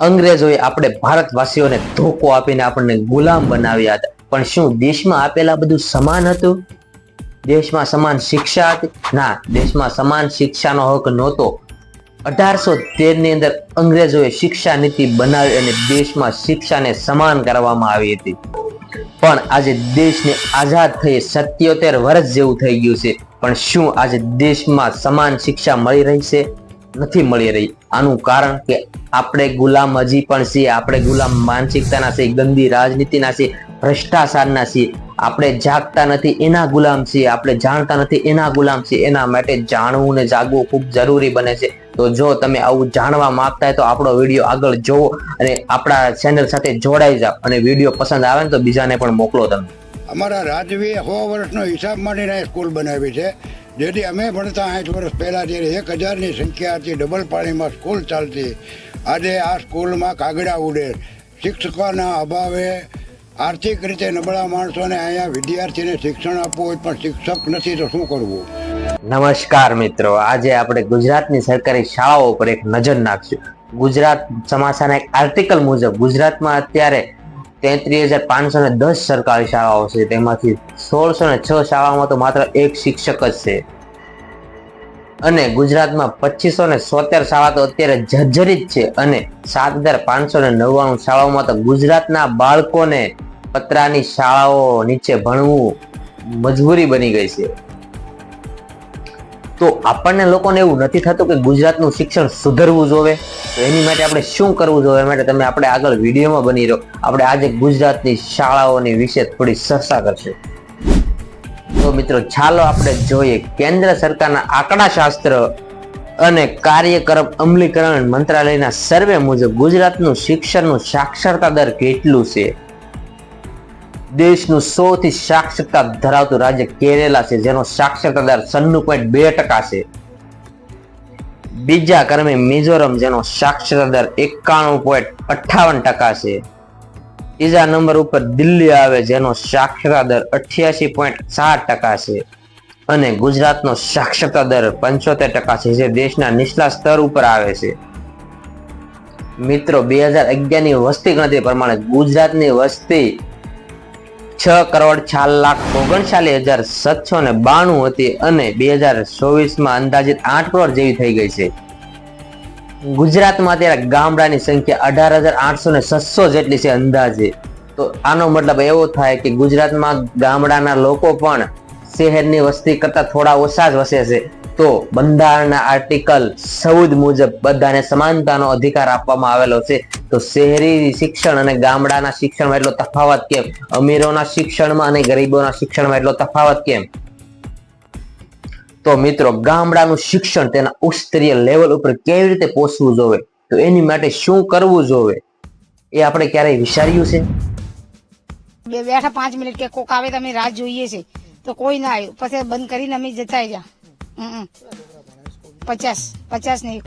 અંગ્રેજોએ આપણે ભારતવાસીઓને ધોકો આપીને આપણને ગુલામ બનાવ્યા હતા. પણ શું દેશમાં આપેલા બધું સમાન હતું? દેશમાં સમાન શિક્ષા હતી? ના, દેશમાં સમાન શિક્ષાનો હક નહોતો. અઢારસો તેરની અંદર અંગ્રેજોએ શિક્ષા નીતિ બનાવી અને દેશમાં શિક્ષાને સમાન કરવામાં આવી હતી. પણ આજે દેશને આઝાદ થઈ સત્યોતેર વર્ષ જેવું થઈ ગયું છે. પણ શું આજે દેશમાં સમાન શિક્ષા મળી રહી છે? નથી મળી રહી. આનું કારણ કે આપણે ગુલામ હજી પણ છીએ, આપણે ગુલામ માનસિકતાના છીએ, ગંદી રાજનીતિના છીએ, ભ્રષ્ટાચારના છીએ. આપણે જાગતા નથી, એના ગુલામ છીએ. આપણે જાણતા નથી, એના ગુલામ છીએ. એના માટે જાણવું ને જાગવું ખૂબ જરૂરી બને છે. તો જો તમે આવું જાણવા માંગતા હોય તો આપણો વીડિયો આગળ જોવો અને આપણા ચેનલ સાથે જોડાઈ જાઓ અને વીડિયો પસંદ આવે ને તો બીજાને પણ મોકલો તમે. અમારા રાજવીએ સો વર્ષનો હિસાબ માંડીને સ્કૂલ બનાવી છે. જેથી અમે ભણતા આઠ વર્ષ પહેલાં જ્યારે એક હજારની સંખ્યા હતી, ડબલ પાણીમાં સ્કૂલ ચાલતી. આજે આ સ્કૂલમાં કાગડા ઉડે. શિક્ષકોના અભાવે આર્થિક રીતે નબળા માણસોને અહીંયા વિદ્યાર્થીને શિક્ષણ આપવું હોય પણ શિક્ષક નથી તો શું કરવું? નમસ્કાર મિત્રો. આજે આપણે ગુજરાતની સરકારી શાળાઓ પર એક નજર નાખશું. ગુજરાત સમાચારના એક આર્ટિકલ મુજબ ગુજરાતમાં અત્યારે તેત્રીસ હજાર પાંચસો ને દસ સરકારી શાળાઓ છે. તેમાંથી સોળસો ને છ શાળાઓમાં તો માત્ર એક શિક્ષક જ છે. અને ગુજરાતમાં પચીસો ને સોતેર શાળા તો અત્યારે જર્જરિત છે અને સાત હજાર પાંચસો ને નવ્વાણું શાળાઓમાં તો ગુજરાતના બાળકોને પતરાની શાળાઓ નીચે ભણવું મજબૂરી બની ગઈ છે. તો આપણને લોકોને એવું નથી થતું કે ગુજરાતનું શિક્ષણ સુધરવું જોવે. તો એની માટે આપણે શું કરવું જોઈએ માટે તમે આપણે આગળ વિડીયોમાં બની રહો. આપણે આજે ગુજરાતની શાળાઓની વિશે થોડી ચર્ચા કરશું. તો મિત્રો, ચાલો આપણે જોઈએ કેન્દ્ર સરકારના આંકડાશાસ્ત્ર અને કાર્યક્રમ અમલીકરણ મંત્રાલયના સર્વે મુજબ ગુજરાતનું શિક્ષણનું સાક્ષરતા દર કેટલું છે? દેશનું સૌથી સાક્ષરતા ધરાવતું રાજ્ય કેરેલા છે, જેનો સાક્ષરતા દર સન્નું પોઈન્ટ બે ટકા છે. બીજા ક્રમે મિઝોરમ, જેનો સાક્ષરતા દર એકાણું પોઈન્ટ અઠાવન ટકા છે. ત્રીજા નંબર ઉપર દિલ્હી આવે, જેનો સાક્ષરતા દર અઠ્યાસી પોઈન્ટ સાત ટકા છે. અને ગુજરાતનો સાક્ષરતા દર પંચોતેર ટકા છે, જે દેશના નીચલા સ્તર ઉપર આવે છે. મિત્રો, બે હજાર અગિયારની વસ્તી ગણતરી પ્રમાણે ગુજરાતની વસ્તી છ કરોડ છ લાખ ઓગણચાલીસ હજાર સાતસો ને બાણું હતી અને બે હજાર ચોવીસમાં અંદાજિત આઠ કરોડ જેવી થઈ ગઈ છે. ગુજરાતમાં અત્યારે ગામડાની સંખ્યા અઢાર હજાર આઠસો ને છસો જેટલી છે અંદાજે. તો આનો મતલબ એવો થાય કે ગુજરાતમાં ગામડાના લોકો પણ શહેરની વસ્તી કરતા થોડા ઓછા જ વસે છે. તો બંધારણના આર્ટિકલ ચૌદ મુજબ બધાને સમાનતાનો અધિકાર આપવામાં આવેલો છે. તો શહેરી શિક્ષણ અને ગામડાના શિક્ષણમાં એટલો તફાવત કેમ? અમીરોના શિક્ષણમાં અને ગરીબોના શિક્ષણમાં એટલો તફાવત કેમ? તો મિત્રો, ગામડાનું શિક્ષણ તેના ઉચ્ચસ્તરીય લેવલ ઉપર કેવી રીતે પહોંચવું જોવે? તો એની માટે શું કરવું જોવે? એ આપણે ક્યારેય વિચાર્યું છે? બે બેઠા પાંચ મિનિટ કે કોક આવે તો અમે રાહ જોઈએ છે. તો કોઈ ના આવ્યું પછી બંધ કરીને અમે જતા હમ. પચાસ પચાસ નહીં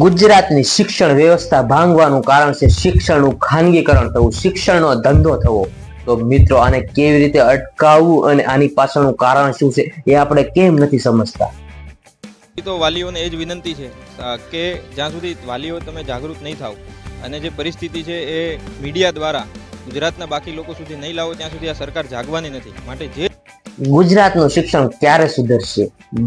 ગુજરાતની શિક્ષણ વ્યવસ્થા ભાંગવાનું કારણ છે શિક્ષણનું ખાનગીકરણ થવું શિક્ષણનો ધંધો થવો. તો મિત્રો આને કેવી રીતે અટકાવવું અને આની પાછળનું કારણ શું છે એ આપણે કેમ નથી સમજતા? તો વાલીઓને એ જ વિનંતી છે કે જ્યાં સુધી વાલીઓ તમે જાગૃત નહીં થાવ અને જે પરિસ્થિતિ છે એ મીડિયા દ્વારા ગુજરાતના બાકી લોકો સુધી નહીં લાવો ત્યાં સુધી આ સરકાર જાગવાની નથી. માટે જે ગુજરાતનું શિક્ષણ ક્યારે સુધરશે?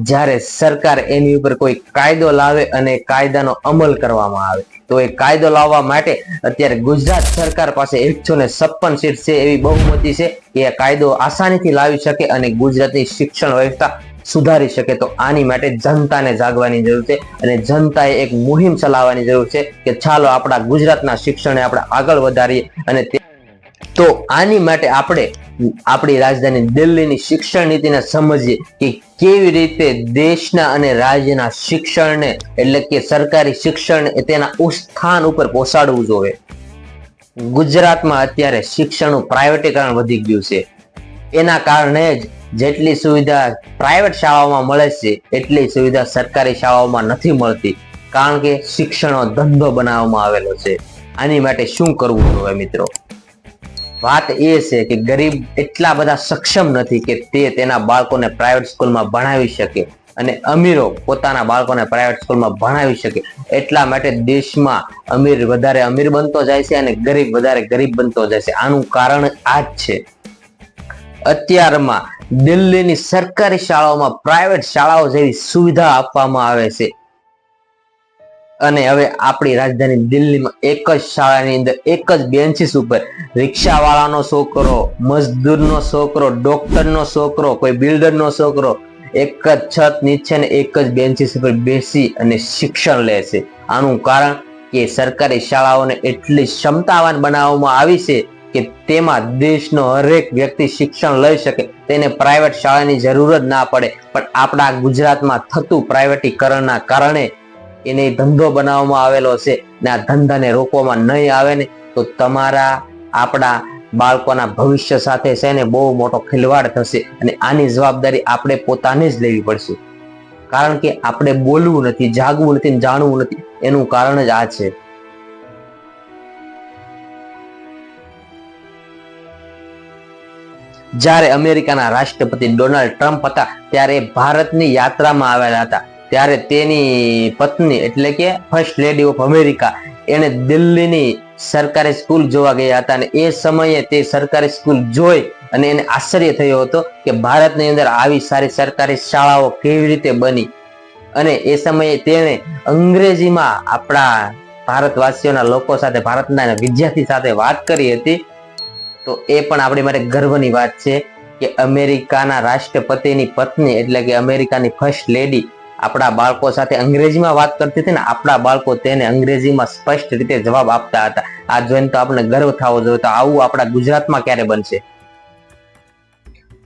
જ્યારે સરકાર એની ઉપર કોઈ કાયદો લાવે અને કાયદાનો અમલ કરવામાં આવે. તો એ કાયદો લાવવા માટે અત્યારે ગુજરાત સરકાર પાસે એકસો ને છપ્પન સીટ છે એવી બહુમતી છે કે એ કાયદો આસાનીથી લાવી શકે અને ગુજરાતની શિક્ષણ વ્યવસ્થા સુધારી શકે. તો આની માટે જનતાને જાગવાની જરૂર છે અને જનતાએ એક મુહિમ ચલાવવાની જરૂર છે કે ચાલો આપણા ગુજરાતના શિક્ષણને આપણે આગળ વધારીએ અને તો આની માટે આપણે આપણી રાજધાની દિલ્હીની શિક્ષણ નીતિને સમજીએ કે કેવી રીતે દેશના અને રાજ્યના શિક્ષણને, એટલે કે સરકારી શિક્ષણ તેના ઉચ્ચ ઉપર પહોંચાડવું જોઈએ. ગુજરાતમાં અત્યારે શિક્ષણનું પ્રાઇવેટીકરણ વધી ગયું છે. એના કારણે જ જેટલી સુવિધા પ્રાઇવેટ શાળાઓમાં મળે છે, એટલી સુવિધા સરકારી શાળાઓમાં નથી મળતી. કારણ કે શિક્ષણનો ધંધો બનાવવામાં આવેલો છે. આની માટે શું કરવું જોઈએ મિત્રો? વાત એ છે કે ગરીબ એટલા બધા સક્ષમ નથી કે તે તેના બાળકોને પ્રાઇવેટ સ્કૂલમાં ભણાવી શકે અને અમીરો પોતાના બાળકોને પ્રાઇવેટ સ્કૂલમાં ભણાવી શકે. એટલા માટે દેશમાં અમીર વધારે અમીર બનતો જાય છે અને ગરીબ વધારે ગરીબ બનતો જાય છે. આનું કારણ આ જ છે. અત્યારમાં દિલ્હીની સરકારી શાળાઓમાં પ્રાઇવેટ શાળાઓ જેવી સુવિધા આપવામાં આવે છે. અને હવે આપણી રાજધાની દિલ્હીમાં એક જ શાળાની અંદર એક જ બેન્ચીસ ઉપર રિક્ષાવાળાનો છોકરો, મજદૂરનો છોકરો ડોક્ટરનો છોકરો, કોઈ બિલ્ડરનો છોકરો એક જ છત નીચે ને એક જ બેન્ચીસ ઉપર બેસી અને શિક્ષણ લે છે. આનું કારણ કે સરકારી શાળાઓને એટલી ક્ષમતાવાન બનાવવામાં આવી છે કે તેમાં દેશનો હરેક વ્યક્તિ શિક્ષણ લઈ શકે. તેને પ્રાઇવેટ શાળાની જરૂર જ ના પડે. પણ આપણા ગુજરાતમાં થતું પ્રાઇવેટીકરણના કારણે એને ધંધો બનાવવામાં આવેલો છે ને આ ધંધાને રોકવામાં નહીં આવે ને, તો તમારા આપણા બાળકોના ભવિષ્ય સાથે છે ને બહુ મોટો ખિલવાડ થશે અને આની જવાબદારી આપણે પોતાને જ લેવી પડશે. કારણ કે આપણે બોલવું નથી, જાગવું નથી જાણવું નથી, એનું કારણ જ આ છે. જ્યારે અમેરિકાના રાષ્ટ્રપતિ ડોનાલ્ડ ટ્રમ્પ હતા, ત્યારે ભારતની યાત્રામાં આવેલા હતા. ત્યારે તેની પત્ની એટલે કે ફર્સ્ટ લેડી ઓફ અમેરિકા એને દિલ્હીની સરકારી સ્કૂલ જોવા ગયા હતા અને એ સમયે તે સરકારી સ્કૂલ જોઈ અને એને આશ્ચર્ય થયો હતો કે ભારતની અંદર આવી સારી સરકારી શાળાઓ કેવી રીતે બની. અને એ સમયે તેણે અંગ્રેજીમાં આપણા ભારતવાસીઓના લોકો સાથે, ભારતના વિદ્યાર્થી સાથે વાત કરી હતી. તો એ પણ આપણી માટે ગર્વની વાત છે કે અમેરિકાના રાષ્ટ્રપતિની પત્ની એટલે કે અમેરિકાની ફર્સ્ટ લેડી આપણા બાળકો સાથે અંગ્રેજીમાં વાત કરતી હતી ને આપણા બાળકો તેને અંગ્રેજીમાં સ્પષ્ટ રીતે જવાબ આપતા હતા. આ જોઈને તો આપણે ગર્વ થવો જોઈએ. તો આવું આપણા ગુજરાતમાં ક્યારે બનશે?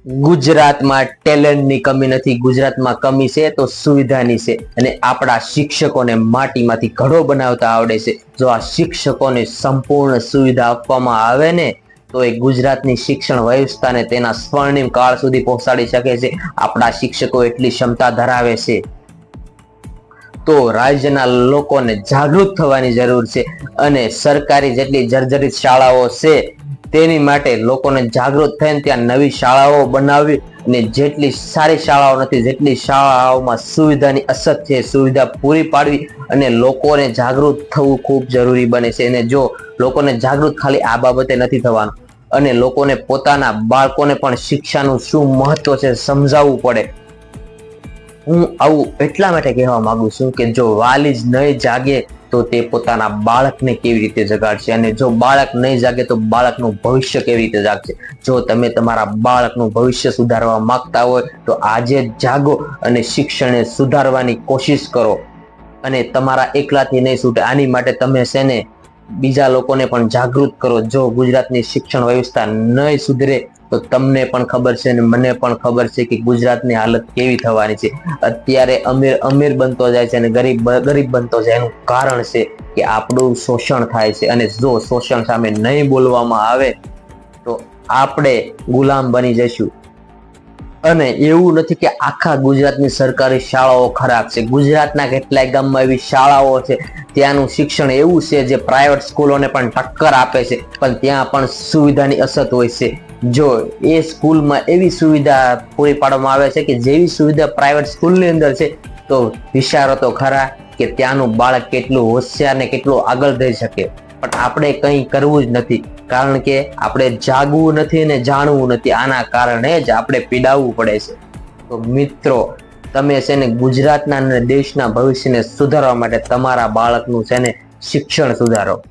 ગુજરાતમાં ટેલેન્ટની કમી નથી, ગુજરાતમાં કમી છે તો સુવિધાની છે. અને આપણા શિક્ષકોને માટીમાંથી ઘડો બનાવતા આવડે છે. જો આ શિક્ષકોને સંપૂર્ણ સુવિધા આપવામાં આવે ને, તો એ ગુજરાતની શિક્ષણ વ્યવસ્થાને તેના સ્વર્ણિમ કાળ સુધી પહોંચાડી શકે છે. આપણા શિક્ષકો એટલી ક્ષમતા ધરાવે છે. તો રાજ્યના લોકોને જાગૃત થવાની જરૂર છે અને સરકારી જેટલી જર્જરિત શાળાઓ છે, તેની માટે લોકોને જાગૃત થઈને ત્યાં નવી શાળાઓ બનાવવી અને જેટલી સારી શાળાઓ નથી, જેટલી શાળાઓમાં સુવિધાની અછત છે, સુવિધા પૂરી પાડવી અને લોકોને જાગૃત થવું ખૂબ જરૂરી બને છે. અને જો લોકોને જાગૃત ખાલી આ બાબતે નથી થવાનું અને લોકોને પોતાના બાળકોને પણ શિક્ષાનું શું મહત્વ છે સમજાવવું પડે હું આવું એટલા માટે કહેવા માંગુ છું કે જો વાલી જ નહીં જાગે તો તે પોતાના બાળકને કેવી રીતે જગાડશે અને જો બાળક નહીં જાગે તો બાળકનું ભવિષ્ય કેવી રીતે જાગશે? જો તમે તમારા બાળકનું ભવિષ્ય સુધારવા માંગતા હોય તો આજે જાગો અને શિક્ષણને સુધારવાની કોશિશ કરો. અને તમારા એકલાથી નહીં છૂટે આની માટે તમે છે બીજા લોકોને પણ જાગૃત કરો. જો ગુજરાતની શિક્ષણ વ્યવસ્થા નહીં સુધરે તો તમને પણ ખબર છે અને મને પણ ખબર છે કે ગુજરાતની હાલત કેવી થવાની છે. અત્યારે અમીર અમીર બનતો જાય છે અને ગરીબ ગરીબ બનતો જાય. એનું કારણ છે કે આપણું શોષણ થાય છે અને જો શોષણ સામે નહીં બોલવામાં આવે, તો આપણે ગુલામ બની જઈશું. અને એવું નથી કે આખા ગુજરાતની સરકારી શાળાઓ ખરાબ છે. ગુજરાતના કેટલાય ગામમાં એવી શાળાઓ છે, ત્યાંનું શિક્ષણ એવું છે જે પ્રાઇવેટ સ્કૂલોને પણ ટક્કર આપે છે, પણ ત્યાં પણ સુવિધાની અછત હોય છે. જો એ સ્કૂલમાં એવી સુવિધા પૂરી પાડવામાં આવે છે કે જેવી સુવિધા પ્રાઇવેટ સ્કૂલની અંદર છે, તો વિચારો તો ખરા કે ત્યાંનું બાળક કેટલું હોશિયાર ને કેટલું આગળ જઈ શકે. પણ આપણે કંઈ કરવું જ નથી. કારણ કે આપણે જાગવું નથી ને જાણવું નથી. આના કારણે જ આપણે પીડાવવું પડે છે. તો મિત્રો, તમે છે ને ગુજરાતના અને દેશના ભવિષ્યને સુધારવા માટે તમારા બાળકનું છે ને શિક્ષણ સુધારો.